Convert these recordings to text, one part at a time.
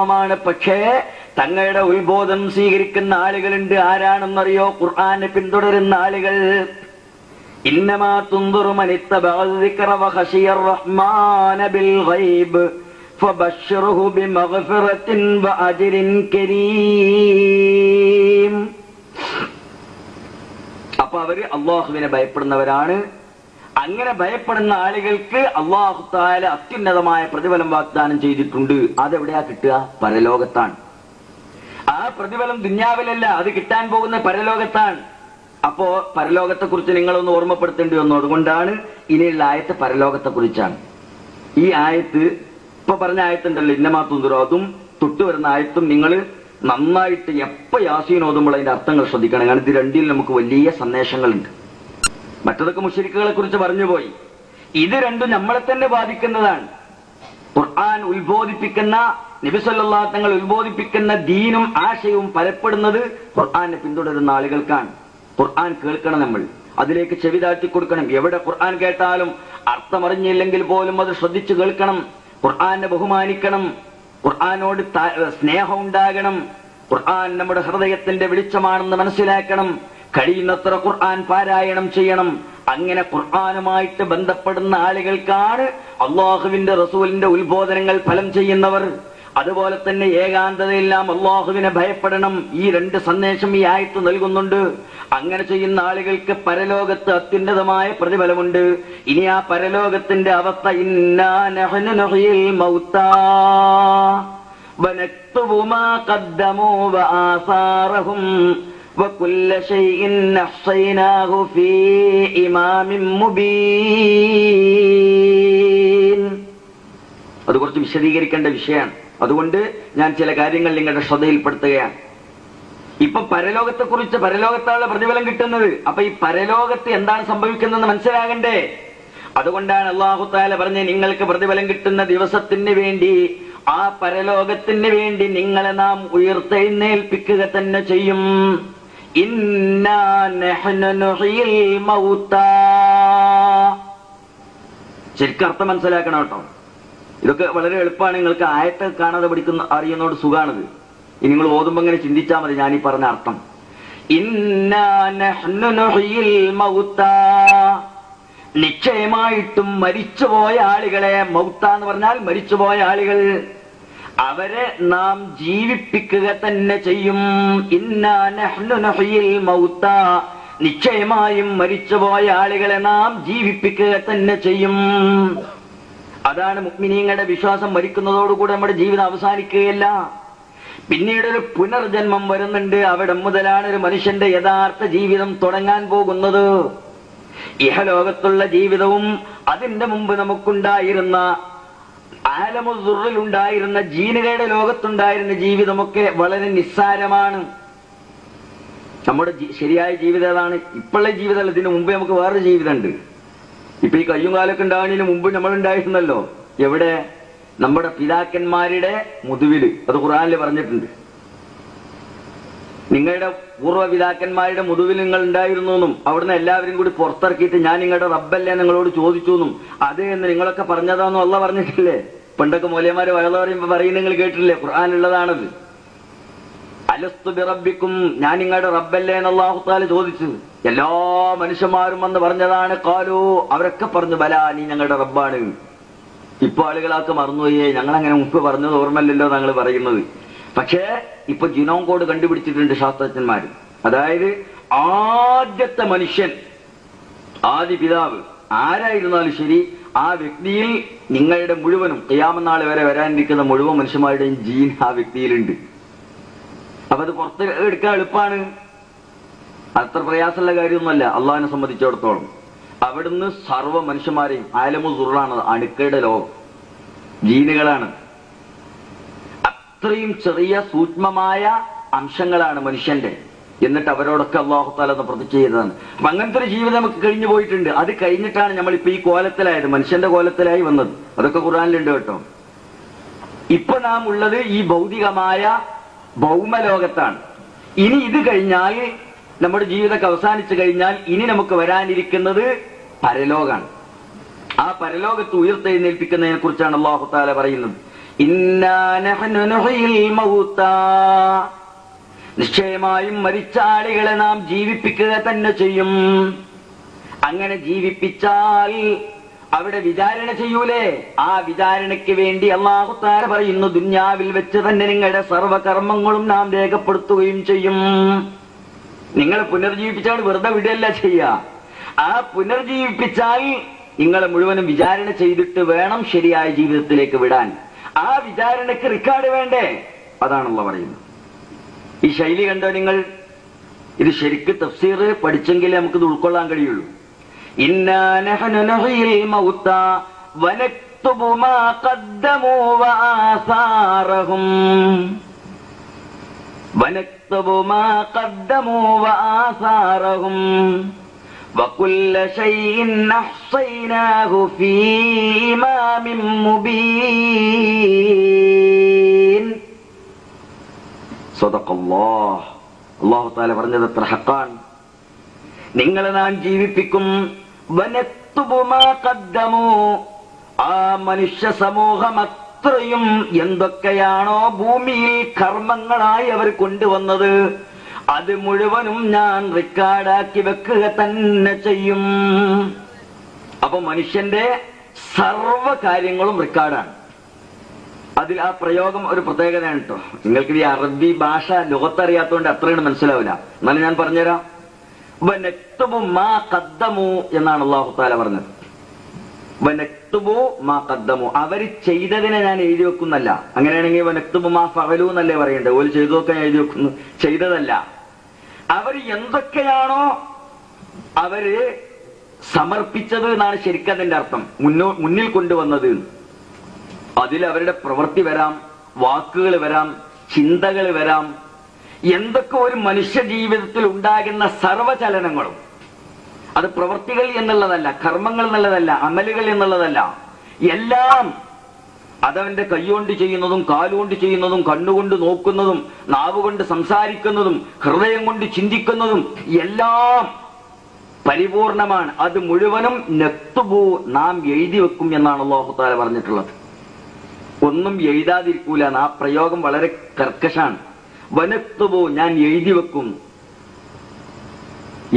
ാണ് പക്ഷേ തങ്ങളുടെ ഉത്ബോധം സ്വീകരിക്കുന്ന ആളുകളുണ്ട് ആരാണെന്നറിയോ? ഖുർആാനെ പിന്തുടരുന്ന ആളുകൾ. അപ്പൊ അവർ അള്ളാഹുവിനെ ഭയപ്പെടുന്നവരാണ്. അങ്ങനെ ഭയപ്പെടുന്ന ആളുകൾക്ക് അള്ളാഹു താല അത്യുന്നതമായ പ്രതിഫലം വാഗ്ദാനം ചെയ്തിട്ടുണ്ട്. അതെവിടെയാ കിട്ടുക? പരലോകത്താണ്. ആ പ്രതിഫലം ദുന്യാവിലല്ല അത് കിട്ടാൻ പോകുന്ന പരലോകത്താണ്. അപ്പോ പരലോകത്തെ കുറിച്ച് നിങ്ങളൊന്ന് ഓർമ്മപ്പെടുത്തേണ്ടി വന്നു. അതുകൊണ്ടാണ് ഇനിയുള്ള ആയത്ത് പരലോകത്തെ കുറിച്ചാണ് ഈ ആയത്ത് ഇപ്പൊ പറഞ്ഞ ആയത്തുണ്ടല്ലോ ഇന്നമാത്തും അതും തൊട്ടു വരുന്ന ആയത്തും നിങ്ങൾ നന്നായിട്ട് എപ്പോ യാസീൻ ഓതുമ്പോൾ അതിന്റെ അർത്ഥങ്ങൾ ശ്രദ്ധിക്കണം. കാരണം ഇത് രണ്ടിൽ നമുക്ക് വലിയ സന്ദേശങ്ങളുണ്ട്. മറ്റതൊക്കെ മുഷരിക്കുകളെ കുറിച്ച് പറഞ്ഞുപോയി ഇത് രണ്ടും നമ്മളെ തന്നെ ബാധിക്കുന്നതാണ്. ഖുർആൻ ഉത്ബോധിപ്പിക്കുന്ന നബിസല്ലാ തങ്ങൾ ഉത്ബോധിപ്പിക്കുന്ന ദീനും ആശയവും പലപ്പെടുന്നത് ഖുർആാനെ പിന്തുടരുന്ന ആളുകൾക്കാണ്. ഖുർആൻ കേൾക്കണം നമ്മൾ. അതിലേക്ക് ചെവി താഴ്ത്തി കൊടുക്കണം. എവിടെ ഖുർആൻ കേട്ടാലും അർത്ഥമറിഞ്ഞില്ലെങ്കിൽ പോലും അത് ശ്രദ്ധിച്ചു കേൾക്കണം. ഖുർആാനെ ബഹുമാനിക്കണം. ഖുർആാനോട് സ്നേഹം ഉണ്ടാകണം. ഖുർആൻ നമ്മുടെ ഹൃദയത്തിന്റെ വെളിച്ചമാണെന്ന് മനസ്സിലാക്കണം. കഴിയുന്നത്ര ഖുർആൻ പാരായണം ചെയ്യണം. അങ്ങനെ ഖുർആനുമായിട്ട് ബന്ധപ്പെടുന്ന ആളുകൾക്കാണ് അള്ളാഹുവിന്റെ റസൂലിന്റെ ഉത്ബോധനങ്ങൾ ഫലം ചെയ്യുന്നവർ. അതുപോലെ തന്നെ ഏകാന്തതയെല്ലാം അള്ളാഹുവിനെ ഭയപ്പെടണം. ഈ രണ്ട് സന്ദേശം ഈ ആയത്ത് നൽകുന്നുണ്ട്. അങ്ങനെ ചെയ്യുന്ന ആളുകൾക്ക് പരലോകത്ത് അത്യുന്നതമായ പ്രതിഫലമുണ്ട്. ഇനി ആ പരലോകത്തിന്റെ അവസ്ഥ ഇന്നാ നഹ്നു നുഹ്യിൽ മൗത്താ ونكتب ما قدموا وآثارهم وكل شيء أحصيناه في إمام مبين അത് കുറച്ച് വിശദീകരിക്കേണ്ട വിഷയമാണ് അതുകൊണ്ട് ഞാൻ ചില കാര്യങ്ങൾ നിങ്ങളുടെ ശ്രദ്ധയിൽപ്പെടുത്തുകയാണ് ഇപ്പൊ പരലോകത്തെ കുറിച്ച് പരലോകത്താണ് പ്രതിഫലം കിട്ടുന്നത് അപ്പൊ ഈ പരലോകത്ത് എന്താണ് സംഭവിക്കുന്നതെന്ന് മനസ്സിലാകണ്ടേ അതുകൊണ്ടാണ് അള്ളാഹു താല പറഞ്ഞ നിങ്ങൾക്ക് പ്രതിഫലം കിട്ടുന്ന ദിവസത്തിന് വേണ്ടി ആ പരലോകത്തിന് വേണ്ടി നിങ്ങളെ നാം ഉയർത്തെഴുന്നേൽപ്പിക്കുക തന്നെ ചെയ്യും ഇന്നാ നഹ്നു നുഹ്യിൽ മൗത്താ ശരിക്കും അർത്ഥം മനസ്സിലാക്കണം കേട്ടോ. ഇതൊക്കെ വളരെ എളുപ്പമാണ് നിങ്ങൾക്ക് ആയത്തെ കാണാതെ പഠിക്കുന്ന അറിയുന്നോട് സുഖാണിത്. ഇനി നിങ്ങൾ ഓതുമ്പോ ഇങ്ങനെ ചിന്തിച്ചാൽ മതി ഞാൻ ഈ പറഞ്ഞ അർത്ഥം. നിശ്ചയമായിട്ടും മരിച്ചുപോയ ആളുകളെ മൗത്ത എന്ന് പറഞ്ഞാൽ മരിച്ചുപോയ ആളുകൾ. അവരെ നാം ജീവിപ്പിക്കുക തന്നെ ചെയ്യും. മൗത്ത. നിശ്ചയമായും മരിച്ചുപോയ ആളുകളെ നാം ജീവിപ്പിക്കുക തന്നെ ചെയ്യും. അതാണ് മുക്മിനീങ്ങളുടെ വിശ്വാസം മരിക്കുന്നതോടുകൂടി നമ്മുടെ ജീവിതം അവസാനിക്കുകയല്ല. പിന്നീട് ഒരു പുനർജന്മം വരുന്നുണ്ട്. അവിടെ മുതലാണ് ഒരു മനുഷ്യന്റെ യഥാർത്ഥ ജീവിതം തുടങ്ങാൻ പോകുന്നത്. ഇഹലോകത്തുള്ള ജീവിതവും അതിന്റെ മുമ്പ് നമുക്കുണ്ടായിരുന്ന ആലമുസുറിലുണ്ടായിരുന്ന ജീനുകളുടെ ലോകത്തുണ്ടായിരുന്ന ജീവിതമൊക്കെ വളരെ നിസ്സാരമാണ്. നമ്മുടെ ശരിയായ ജീവിതം ഏതാണ്? ഇപ്പോഴുള്ള ജീവിതമല്ല ഇതിന് മുമ്പ് നമുക്ക് വേറൊരു ജീവിതമുണ്ട്. ഇപ്പൊ ഈ കയ്യും കാലൊക്കെ ഉണ്ടാകുന്നതിന് മുമ്പ് നമ്മൾ ഉണ്ടായിരുന്നല്ലോ എവിടെ? നമ്മുടെ പിതാക്കന്മാരുടെ മുതുവിൽ. അത് ഖുറാനിൽ പറഞ്ഞിട്ടുണ്ട്. നിങ്ങളുടെ പൂർവ പിതാക്കന്മാരുടെ മുതുവിൽ നിങ്ങൾ ഉണ്ടായിരുന്നു എന്നും അവിടുന്ന് എല്ലാവരും കൂടി പുറത്തിറക്കിയിട്ട് ഞാൻ നിങ്ങളുടെ റബ്ബല്ലേ നിങ്ങളോട് ചോദിച്ചു എന്നും അതെ എന്ന് നിങ്ങളൊക്കെ പറഞ്ഞതാന്നും അല്ല പറഞ്ഞിട്ടില്ലേ? പണ്ടൊക്കെ മൂലയന്മാര് വയലു പറയുമ്പോ പറയും നിങ്ങൾ കേട്ടിട്ടില്ലേ? ഖുർആാനുള്ളതാണത് അലസ്തു ബിറബിക്കും ഞാൻ നിങ്ങളുടെ റബ്ബല്ലേ എന്ന് അള്ളാഹുത്താൽ ചോദിച്ചു. എല്ലാ മനുഷ്യന്മാരും വന്ന് പറഞ്ഞതാണ് കാലു അവരൊക്കെ പറഞ്ഞു ബല നീ ഞങ്ങളുടെ റബ്ബാണ്. ഇപ്പൊ ആളുകളൊക്കെ മറന്നുപോയേ. ഞങ്ങൾ അങ്ങനെ മുമ്പ് പറഞ്ഞത് ഓർമ്മല്ലല്ലോ ഞങ്ങൾ പറയുന്നത്. പക്ഷേ ഇപ്പൊ ജിനോം കോഡ് കണ്ടുപിടിച്ചിട്ടുണ്ട് ശാസ്ത്രജ്ഞന്മാർ അതായത് ആദ്യത്തെ മനുഷ്യൻ ആദ്യ പിതാവ് ആരായിരുന്നാലും ശരി ആ വ്യക്തിയിൽ നിങ്ങളുടെ മുഴുവനും കയ്യാമനാൾ വരെ വരാനിരിക്കുന്ന മുഴുവൻ മനുഷ്യന്മാരുടെയും ജീൻ ആ വ്യക്തിയിലുണ്ട്. അപ്പൊ അത് പുറത്ത് എടുക്കാൻ എളുപ്പമാണ് അത്ര പ്രയാസമുള്ള കാര്യമൊന്നുമല്ല. അള്ളാഹിനെ സംബന്ധിച്ചിടത്തോളം. അവിടുന്ന് സർവ മനുഷ്യന്മാരെയും ആലമു സുറാണ് അണുക്കളുടെ ലോകം. ജീനുകളാണ്. അത്രയും ചെറിയ സൂക്ഷ്മമായ അംശങ്ങളാണ് മനുഷ്യന്റെ. എന്നിട്ട് അവരോടൊക്കെ അള്ളാഹുത്താല പ്രതിജ്ഞ ചെയ്തതാണ്. അപ്പൊ അങ്ങനത്തെ ഒരു ജീവിതം നമുക്ക് കഴിഞ്ഞു പോയിട്ടുണ്ട്. അത് കഴിഞ്ഞിട്ടാണ് നമ്മൾ ഇപ്പൊ ഈ കോലത്തിലായത്. മനുഷ്യന്റെ കോലത്തിലായി വന്നത്. അതൊക്കെ ഖുറാനിലുണ്ട് കേട്ടോ. ഇപ്പൊ നാം ഉള്ളത് ഈ ഭൗതികമായ ഭൗമലോകത്താണ്. ഇനി ഇത് കഴിഞ്ഞാൽ നമ്മുടെ ജീവിതമൊക്കെ അവസാനിച്ചു കഴിഞ്ഞാൽ ഇനി നമുക്ക് വരാനിരിക്കുന്നത് പരലോകാണ് ആ പരലോകത്ത് ഉയർത്തെഴുന്നേൽപ്പിക്കുന്നതിനെ കുറിച്ചാണ് അള്ളാഹുത്താല പറയുന്നത്. ഇന്നാ നിശ്ചയമായും മരിച്ച ആളുകളെ നാം ജീവിപ്പിക്കുക തന്നെ ചെയ്യും. അങ്ങനെ ജീവിപ്പിച്ചാൽ അവിടെ വിചാരണ ചെയ്യൂലേ? ആ വിചാരണയ്ക്ക് വേണ്ടി അള്ളാഹുത്താര പറയുന്നു ദുന്യാവിൽ വെച്ച് തന്നെ നിങ്ങളുടെ സർവകർമ്മങ്ങളും നാം രേഖപ്പെടുത്തുകയും ചെയ്യും. നിങ്ങളെ പുനർജീവിപ്പിച്ചാൽ വെറുതെ വിടുകയല്ല ചെയ്യുക ആ പുനർജീവിപ്പിച്ചാൽ നിങ്ങളെ മുഴുവനും വിചാരണ ചെയ്തിട്ട് വേണം ശരിയായ ജീവിതത്തിലേക്ക് വിടാൻ. ആ വിചാരണയ്ക്ക് റിക്കാർഡ് വേണ്ടേ? അതാണല്ലോ പറയുന്നത്. ഈ ശൈലി കണ്ടോ നിങ്ങൾ? ഇത് ശരിക്ക് തഫ്സീർ പഠിച്ചെങ്കിലേ നമുക്ക് ഇത് ഉൾക്കൊള്ളാൻ കഴിയുള്ളൂ. അള്ളാഹു താല പറഞ്ഞത് എത്ര ഹക്കാണ് നിങ്ങളെ നാം ജീവിപ്പിക്കും. ആ മനുഷ്യ സമൂഹം അത്രയും എന്തൊക്കെയാണോ ഭൂമിയിൽ കർമ്മങ്ങളായി അവർ കൊണ്ടുവന്നത്. അത് മുഴുവനും ഞാൻ റെക്കോർഡാക്കി വെക്കുക തന്നെ ചെയ്യും. അപ്പൊ മനുഷ്യന്റെ സർവ കാര്യങ്ങളും റെക്കോർഡാണ്. അതിൽ ആ പ്രയോഗം ഒരു പ്രത്യേകതയാണ് കേട്ടോ നിങ്ങൾക്ക് ഈ അറബി ഭാഷ ലോകത്തറിയാത്തതുകൊണ്ട് അത്രയാണ് മനസ്സിലാവില്ല. എന്നാലും ഞാൻ പറഞ്ഞുതരാം. മാ കദ്ദമു എന്നാണ് അള്ളാഹു താല പറഞ്ഞത്. വനക്തുബു മാ കദ്ദമു അവർ ചെയ്തതിനെ ഞാൻ എഴുതി വെക്കുന്നല്ല അങ്ങനെയാണെങ്കിൽ മാ ഫകലു എന്നല്ലേ പറയണ്ടേ? ഓൽ ചെയ്തതൊക്കെ ഞാൻ എഴുതി വെക്കുന്നു. ചെയ്തതല്ല. അവർ എന്തൊക്കെയാണോ അവർ സമർപ്പിച്ചത് എന്നാണ് ശരിക്കും അതിന്റെ അർത്ഥം. മുന്നോ മുന്നിൽ കൊണ്ടുവന്നത്. അതിൽ അവരുടെ പ്രവൃത്തി വരാം വാക്കുകൾ വരാം ചിന്തകൾ വരാം. എന്തൊക്കെ ഒരു മനുഷ്യ ജീവിതത്തിൽ ഉണ്ടാകുന്ന സർവചലനങ്ങളും. അത് പ്രവൃത്തികൾ എന്നുള്ളതല്ല കർമ്മങ്ങൾ എന്നുള്ളതല്ല അമലുകൾ എന്നുള്ളതല്ല. എല്ലാം അതവന്റെ കൈകൊണ്ട് ചെയ്യുന്നതും കാലുകൊണ്ട് ചെയ്യുന്നതും കണ്ണുകൊണ്ട് നോക്കുന്നതും നാവുകൊണ്ട് സംസാരിക്കുന്നതും ഹൃദയം കൊണ്ട് ചിന്തിക്കുന്നതും എല്ലാം പരിപൂർണമാണ്. അത് മുഴുവനും നെത്തുപൂ നാം എഴുതി വെക്കും എന്നാണ് അള്ളാഹുത്താല പറഞ്ഞിട്ടുള്ളത്. ഒന്നും എഴുതാതിരിക്കൂല ആ പ്രയോഗം വളരെ കർക്കശാണ്. വനക്തുബോ ഞാൻ എഴുതി വെക്കും.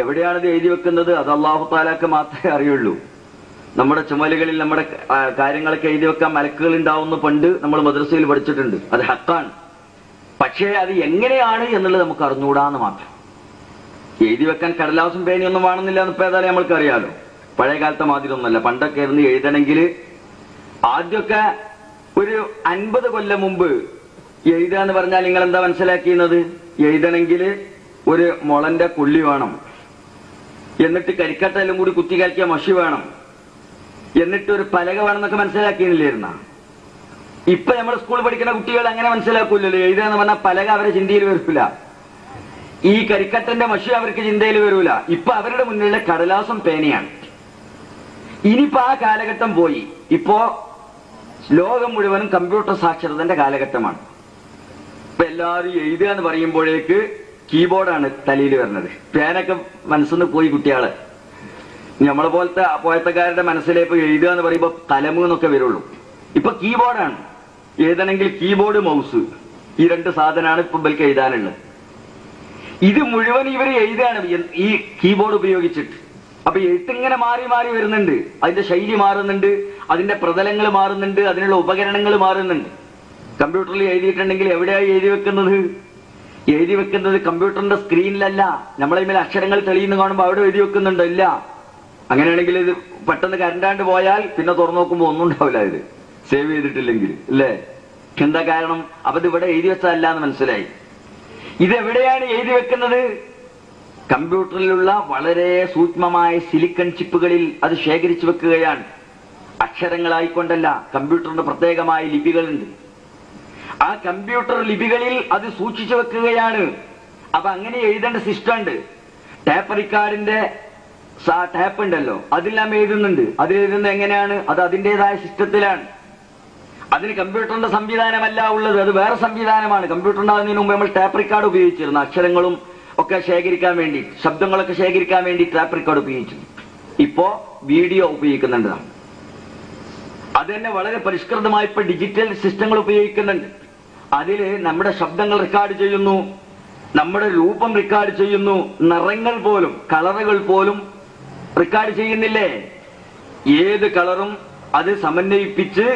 എവിടെയാണത് എഴുതി വെക്കുന്നത്? അത് അള്ളാഹു താലാക്ക് മാത്രമേ അറിയുള്ളൂ. നമ്മുടെ ചുമലുകളിൽ നമ്മുടെ കാര്യങ്ങളൊക്കെ എഴുതി വെക്കാൻ മലക്കുകൾ ഉണ്ടാവുന്ന പണ്ട് നമ്മൾ മദ്രസയിൽ പഠിച്ചിട്ടുണ്ട്. അത് ഹക്കാണ്. പക്ഷേ അത് എങ്ങനെയാണ് എന്നുള്ളത് നമുക്ക് അറിഞ്ഞുകൂടാന്ന് മാത്രം. എഴുതി വെക്കാൻ കടലാസും പേനയൊന്നും വേണമെന്നില്ല എന്ന് ഇപ്പൊ ഏതായാലും നമ്മൾക്ക് അറിയാലോ. പഴയ കാലത്തെ മാതിരി ഒന്നുമല്ല പണ്ടൊക്കെ ഇരുന്ന് എഴുതണമെങ്കിൽ ആദ്യമൊക്കെ ഒരു അൻപത് കൊല്ലം മുമ്പ് എഴുതുക എന്ന് പറഞ്ഞാൽ നിങ്ങൾ എന്താ മനസ്സിലാക്കിയത് എഴുതണമെങ്കിൽ ഒരു മുളന്റെ കുള്ളി വേണം. എന്നിട്ട് കരിക്കട്ടെല്ലാം കൂടി കുത്തി കലക്കിയ മഷി വേണം. എന്നിട്ട് ഒരു പലക വേണമെന്നൊക്കെ മനസ്സിലാക്കിയില്ലായിരുന്ന ഇപ്പൊ നമ്മൾ സ്കൂളിൽ പഠിക്കുന്ന കുട്ടികൾ അങ്ങനെ മനസ്സിലാക്കൂലല്ലോ. എഴുതുക എന്ന് പറഞ്ഞാൽ പലക അവരെ ചിന്തയിൽ വരുത്തില്ല ഈ കരിക്കട്ടന്റെ മഷി അവർക്ക് ചിന്തയിൽ വരൂല. ഇപ്പൊ അവരുടെ മുന്നിലുള്ള കടലാസം പേനയാണ്. ഇനിയിപ്പോ ആ കാലഘട്ടം പോയി. ഇപ്പോ ലോകം മുഴുവനും കമ്പ്യൂട്ടർ സാക്ഷരതന്റെ കാലഘട്ടമാണ്. ഇപ്പൊ എല്ലാവരും എഴുതുക എന്ന് പറയുമ്പോഴേക്ക് കീബോർഡാണ് തലയിൽ വരുന്നത്. പേനൊക്കെ മനസ്സിന്ന് പോയി കുട്ടികൾ നമ്മളെ പോലത്തെ പോയത്തക്കാരുടെ മനസ്സിലേക്ക് എഴുതുക എന്ന് പറയുമ്പോ തലമൂന്നൊക്കെ വരുള്ളൂ. ഇപ്പൊ കീബോർഡാണ്. എഴുതണമെങ്കിൽ കീബോർഡ് മൗസ് ഈ രണ്ട് സാധനമാണ് ഇപ്പൊ ഇവർക്ക് എഴുതാനുള്ളത്. ഇത് മുഴുവൻ ഇവർ എഴുതുകയാണ്. ഈ കീബോർഡ് ഉപയോഗിച്ചിട്ട്. അപ്പൊ എഴുത്തിങ്ങനെ മാറി മാറി വരുന്നുണ്ട്. അതിന്റെ ശൈലി മാറുന്നുണ്ട്. അതിന്റെ പ്രതലങ്ങൾ മാറുന്നുണ്ട്. അതിനുള്ള ഉപകരണങ്ങൾ മാറുന്നുണ്ട്. കമ്പ്യൂട്ടറിൽ എഴുതിയിട്ടുണ്ടെങ്കിൽ എവിടെയായി എഴുതി വെക്കുന്നത്? എഴുതി വെക്കുന്നത് കമ്പ്യൂട്ടറിന്റെ സ്ക്രീനിലല്ല. നമ്മളെ മേലെ അക്ഷരങ്ങൾ തെളിയുന്ന കാണുമ്പോൾ അവിടെ എഴുതി വെക്കുന്നുണ്ടോ? ഇല്ല. അങ്ങനെയാണെങ്കിൽ ഇത് പെട്ടെന്ന് കരണ്ടാണ്ട് പോയാൽ പിന്നെ തുറന്നു നോക്കുമ്പോൾ ഒന്നും ഉണ്ടാവില്ല ഇത്. സേവ് ചെയ്തിട്ടില്ലെങ്കിൽ. അല്ലേ? എന്താ കാരണം? അപ്പൊ ഇത് ഇവിടെ എഴുതി വെച്ചതല്ല എന്ന് മനസ്സിലായി. ഇത് എവിടെയാണ് എഴുതി വെക്കുന്നത്? കമ്പ്യൂട്ടറിലുള്ള വളരെ സൂക്ഷ്മമായ സിലിക്കൺ ചിപ്പുകളിൽ അത് ശേഖരിച്ചു വെക്കുകയാണ്. അക്ഷരങ്ങളായിക്കൊണ്ടല്ല കമ്പ്യൂട്ടറിന്റെ പ്രത്യേകമായ ലിപികളുണ്ട്. ആ കമ്പ്യൂട്ടർ ലിപികളിൽ അത് സൂക്ഷിച്ചു വെക്കുകയാണ്. അപ്പൊ അങ്ങനെ എഴുതേണ്ട സിസ്റ്റം ഉണ്ട് ടേപ്പ് റിക്കാർഡിന്റെ ടാപ്പ് ഉണ്ടല്ലോ അതെല്ലാം എഴുതുന്നുണ്ട്. അതിലെഴുതുന്നത് എങ്ങനെയാണ്? അത് അതിന്റെതായ സിസ്റ്റത്തിലാണ്. അതിന് കമ്പ്യൂട്ടറിന്റെ സംവിധാനമല്ല ഉള്ളത്. അത് വേറെ സംവിധാനമാണ്. കമ്പ്യൂട്ടർ ഉണ്ടാകുന്നതിന് മുമ്പ് നമ്മൾ ടാപ്പ് റിക്കാർഡ് ഉപയോഗിച്ചിരുന്നു. അക്ഷരങ്ങളും ഒക്കെ ശേഖരിക്കാൻ വേണ്ടി ശബ്ദങ്ങളൊക്കെ ശേഖരിക്കാൻ വേണ്ടി ട്രാപ്പ് റെക്കോർഡ് ഉപയോഗിച്ചു. ഇപ്പോ വീഡിയോ ഉപയോഗിക്കുന്നുണ്ട്. അത് തന്നെ വളരെ പരിഷ്കൃതമായ ഇപ്പൊ ഡിജിറ്റൽ സിസ്റ്റങ്ങൾ ഉപയോഗിക്കുന്നുണ്ട്. അതിൽ നമ്മുടെ ശബ്ദങ്ങൾ റെക്കോർഡ് ചെയ്യുന്നു നമ്മുടെ രൂപം റെക്കോർഡ് ചെയ്യുന്നു നിറങ്ങൾ പോലും കളറുകൾ പോലും റെക്കോർഡ് ചെയ്യുന്നില്ലേ? ഏത് കളറും അത് സമന്വയിപ്പിച്ച്